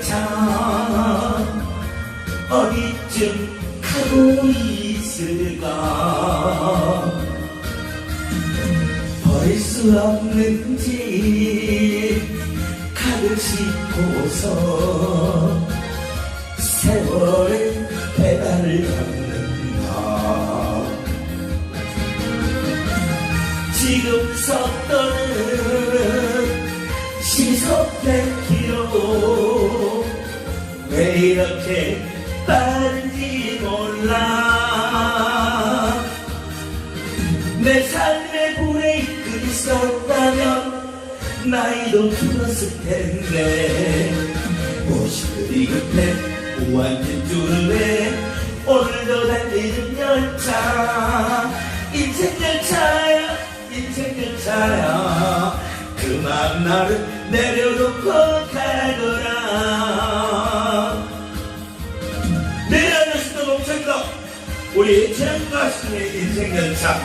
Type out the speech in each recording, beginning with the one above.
세상 어디쯤 가고 있을까? 버릴 수 없는지 가득 싣고서 세월의 배달을 받는다. 지금 섰던 시섭 백길 이렇게 빠른지 몰라. 내 삶의 브레이크 있었다면 나이도 들었을 텐데. 무엇이 급해 무한진 줄에 오늘도 달리는 열차. 인생 열차야 인생 열차야. 그만 나를 내려놓고 가거라 우리 최영가씨의 인생 열차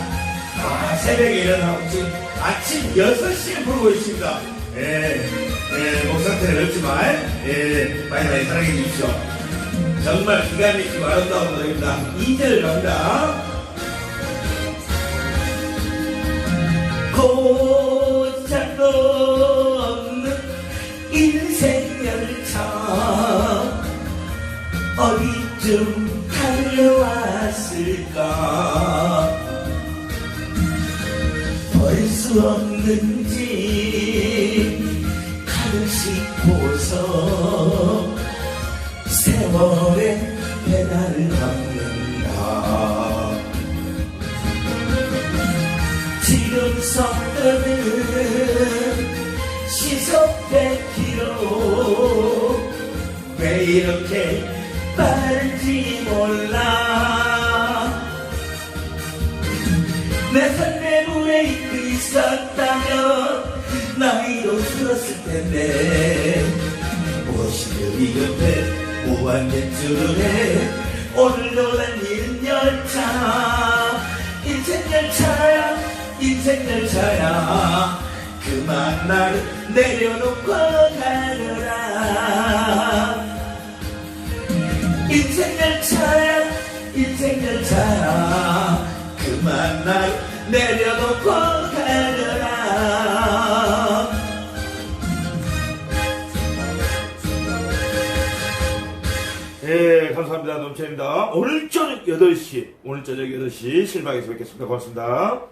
아, 새벽에 일어나고 지금 아침 6시에 부르고 있습니다. 예, 예, 목 상태는 그렇지만 예, 많이 많이 사랑해 주십시오. 정말 기가 막히고 아름다운 노래입니다. 2절 갑니다. 고장도 없는지 가고 싶어서 세월의 배달을 받는다. 지금 속도는 시속 100km 왜 이렇게 빠른지 몰라. 내 브레이크 있었다면 나이도 들었을 텐데. 무엇이 그리 급해 무한대출을 해 오늘도 달리는 열차 인생 열차야 인생 열차야. 그만 나를 내려놓고 가느라. 인생 열차야 인생 열차야. 그만 날 내려 예, 감사합니다. 넘쳐입니다. 오늘 저녁 8시, 오늘 저녁 8시 실방에서 뵙겠습니다. 고맙습니다.